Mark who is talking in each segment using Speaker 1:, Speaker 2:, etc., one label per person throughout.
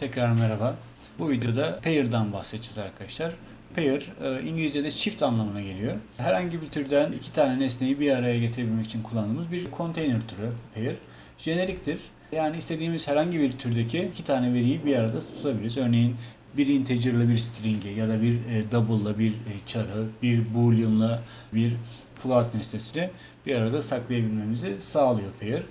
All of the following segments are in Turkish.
Speaker 1: Tekrar merhaba. Bu videoda pair'dan bahsedeceğiz arkadaşlar. Pair e, İngilizce'de çift anlamına geliyor. Herhangi bir türden iki tane nesneyi bir araya getirebilmek için kullandığımız bir konteyner türü pair. Jeneriktir. Yani istediğimiz herhangi bir türdeki iki tane veriyi bir arada tutabiliriz. Örneğin bir integer ile bir string'i ya da bir e, double ile bir e, çarı, bir boolean'la bir float nesnesini bir arada saklayabilmemizi sağlıyor pair.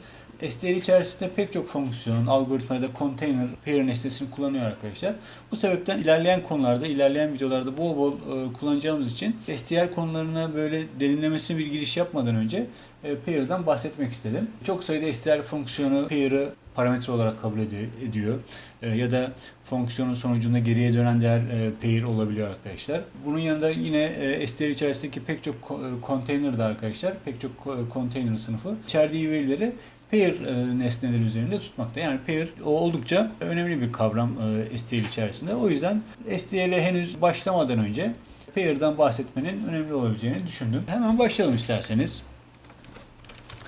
Speaker 1: STL içerisinde pek çok fonksiyon, algoritma ya da container pair nesnesini kullanıyor arkadaşlar. Bu sebepten ilerleyen konularda, ilerleyen videolarda bol bol e, kullanacağımız için STL konularına böyle derinlemesine bir giriş yapmadan önce e, pair'dan bahsetmek istedim. Çok sayıda STL fonksiyonu pair'ı parametre olarak kabul edi- ediyor. E, ya da fonksiyonun sonucunda geriye dönen değer pair olabiliyor arkadaşlar. Bunun yanında yine e, içerisindeki pek çok ko- container da arkadaşlar, pek çok ko- container sınıfı içerdiği verileri pair e, nesneleri üzerinde tutmakta. Yani pair o oldukça önemli bir kavram e, STL içerisinde. O yüzden STL'e henüz başlamadan önce pair'dan bahsetmenin önemli olabileceğini düşündüm. Hemen başlayalım isterseniz.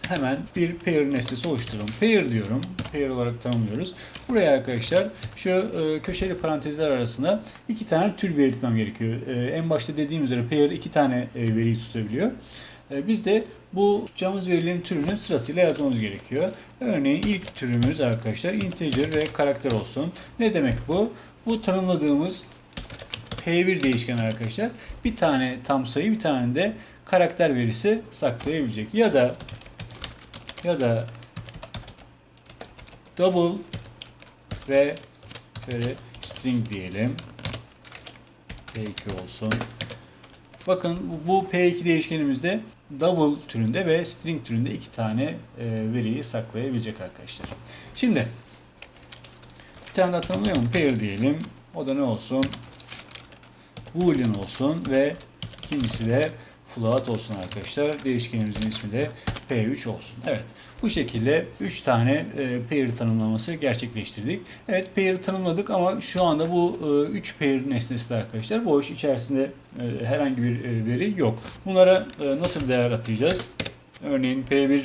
Speaker 1: Hemen bir pair nesnesi oluşturalım. Pair diyorum. Pair olarak tanımlıyoruz. Buraya arkadaşlar şu e, köşeli parantezler arasında iki tane tür belirtmem gerekiyor. E, en başta dediğim üzere pair iki tane e, veriyi tutabiliyor. E, Biz de bu tutacağımız verilerin türünü sırasıyla yazmamız gerekiyor. Örneğin ilk türümüz arkadaşlar integer ve karakter olsun. Ne demek bu? Bu tanımladığımız P1 değişken arkadaşlar bir tane tam sayı bir tane de karakter verisi saklayabilecek. Ya da ya da double ve şöyle string diyelim. P2 olsun. Bakın bu P2 değişkenimizde double türünde ve string türünde iki tane e, veriyi saklayabilecek arkadaşlar. Şimdi bir tane daha tanımlayalım. Pair diyelim. O da ne olsun? Boolean olsun ve ikincisi de float olsun arkadaşlar. Değişkenimizin ismi de P3 olsun. Evet. Bu şekilde 3 tane e, pair tanımlaması gerçekleştirdik. Evet pair tanımladık ama şu anda bu 3 pair nesnesi de arkadaşlar boş. içerisinde e, herhangi bir e, veri yok. Bunlara e, nasıl değer atayacağız? Örneğin P1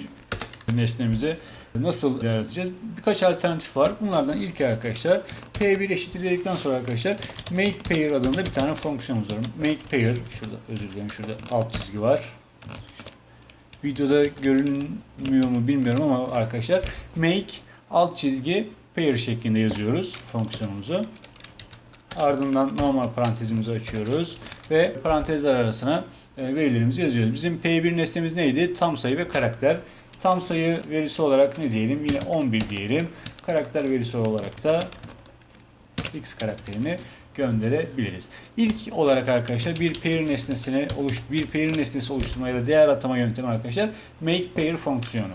Speaker 1: nesnemize nasıl değer atacağız? Birkaç alternatif var. Bunlardan ilk arkadaşlar P1 eşittir dedikten sonra arkadaşlar make pair adında bir tane fonksiyonumuz var. Make pair şurada özür dilerim şurada alt çizgi var. Videoda görünmüyor mu bilmiyorum ama arkadaşlar make alt çizgi pair şeklinde yazıyoruz fonksiyonumuzu. Ardından normal parantezimizi açıyoruz ve parantezler arasına e, verilerimizi yazıyoruz. Bizim P1 nesnemiz neydi? Tam sayı ve karakter. Tam sayı verisi olarak ne diyelim? Yine 11 diyelim. Karakter verisi olarak da x karakterini gönderebiliriz. İlk olarak arkadaşlar bir pair nesnesine oluş bir pair nesnesi oluşturma ya da değer atama yöntemi arkadaşlar make pair fonksiyonu.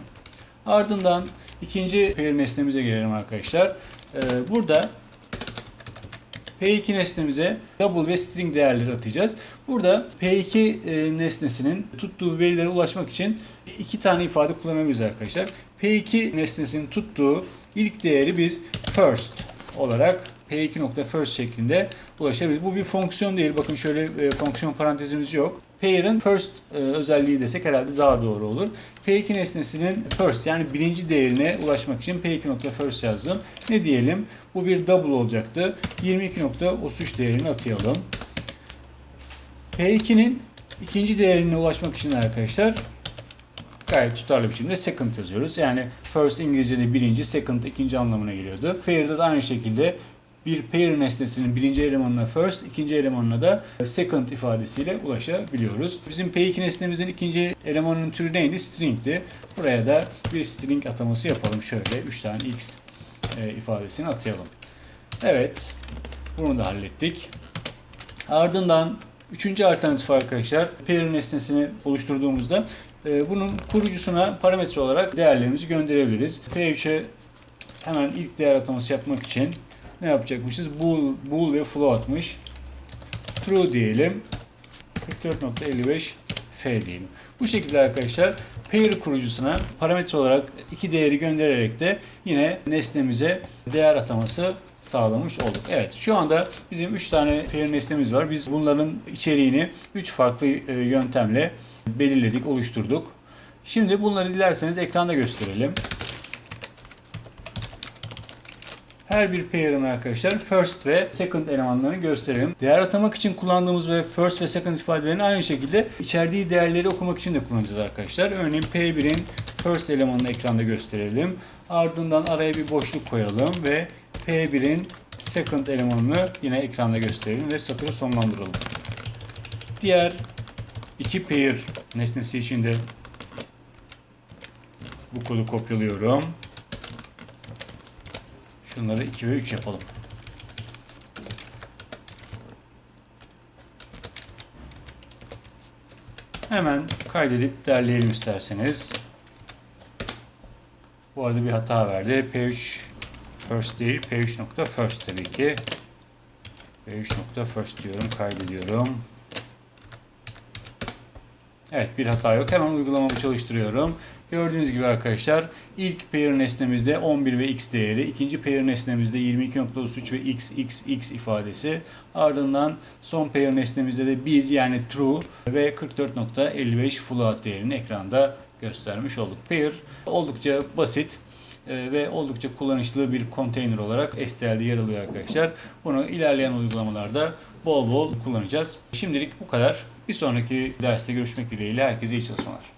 Speaker 1: Ardından ikinci pair nesnemize gelelim arkadaşlar. Ee, burada P2 nesnemize double ve string değerleri atacağız. Burada P2 e, nesnesinin tuttuğu verilere ulaşmak için iki tane ifade kullanabiliriz arkadaşlar. P2 nesnesinin tuttuğu ilk değeri biz first olarak P2.first şeklinde ulaşabiliriz. Bu bir fonksiyon değil. Bakın şöyle e, fonksiyon parantezimiz yok. Pair'ın first e, özelliği desek herhalde daha doğru olur. P2 nesnesinin first yani birinci değerine ulaşmak için P2.first yazdım. Ne diyelim? Bu bir double olacaktı. 22.33 değerini atayalım. P2'nin ikinci değerine ulaşmak için arkadaşlar gayet tutarlı biçimde second yazıyoruz. Yani first İngilizce'de birinci, second ikinci anlamına geliyordu. Pair'de de aynı şekilde bir pair nesnesinin birinci elemanına first, ikinci elemanına da second ifadesiyle ulaşabiliyoruz. Bizim P2 nesnemizin ikinci elemanının türü neydi? String'ti. Buraya da bir string ataması yapalım. Şöyle 3 tane x e, ifadesini atayalım. Evet. Bunu da hallettik. Ardından üçüncü alternatif arkadaşlar pair nesnesini oluşturduğumuzda e, bunun kurucusuna parametre olarak değerlerimizi gönderebiliriz. P3'e hemen ilk değer ataması yapmak için ne yapacakmışız? Bool, bool ve floatmış. True diyelim. 44.55 F diyelim. Bu şekilde arkadaşlar pair kurucusuna parametre olarak iki değeri göndererek de yine nesnemize değer ataması sağlamış olduk. Evet şu anda bizim 3 tane pair nesnemiz var. Biz bunların içeriğini 3 farklı e, yöntemle belirledik, oluşturduk. Şimdi bunları dilerseniz ekranda gösterelim. Her bir pair'ın arkadaşlar first ve second elemanlarını gösterelim. Değer atamak için kullandığımız ve first ve second ifadelerini aynı şekilde içerdiği değerleri okumak için de kullanacağız arkadaşlar. Örneğin P1'in first elemanını ekranda gösterelim. Ardından araya bir boşluk koyalım ve P1'in second elemanını yine ekranda gösterelim ve satırı sonlandıralım. Diğer iki pair nesnesi için de bu kodu kopyalıyorum. Şunları 2 ve 3 yapalım. Hemen kaydedip derleyelim isterseniz. Bu arada bir hata verdi. P3 first değil. P3 nokta first tabii ki. P3 nokta first diyorum. Kaydediyorum. Evet bir hata yok. Hemen uygulamamı çalıştırıyorum. Gördüğünüz gibi arkadaşlar ilk pair nesnemizde 11 ve x değeri, ikinci pair nesnemizde 22.33 ve x, x, x ifadesi. Ardından son pair nesnemizde de 1 yani true ve 44.55 float değerini ekranda göstermiş olduk. Pair oldukça basit e, ve oldukça kullanışlı bir konteyner olarak STL'de yer alıyor arkadaşlar. Bunu ilerleyen uygulamalarda bol bol kullanacağız. Şimdilik bu kadar. Bir sonraki derste görüşmek dileğiyle herkese iyi çalışmalar.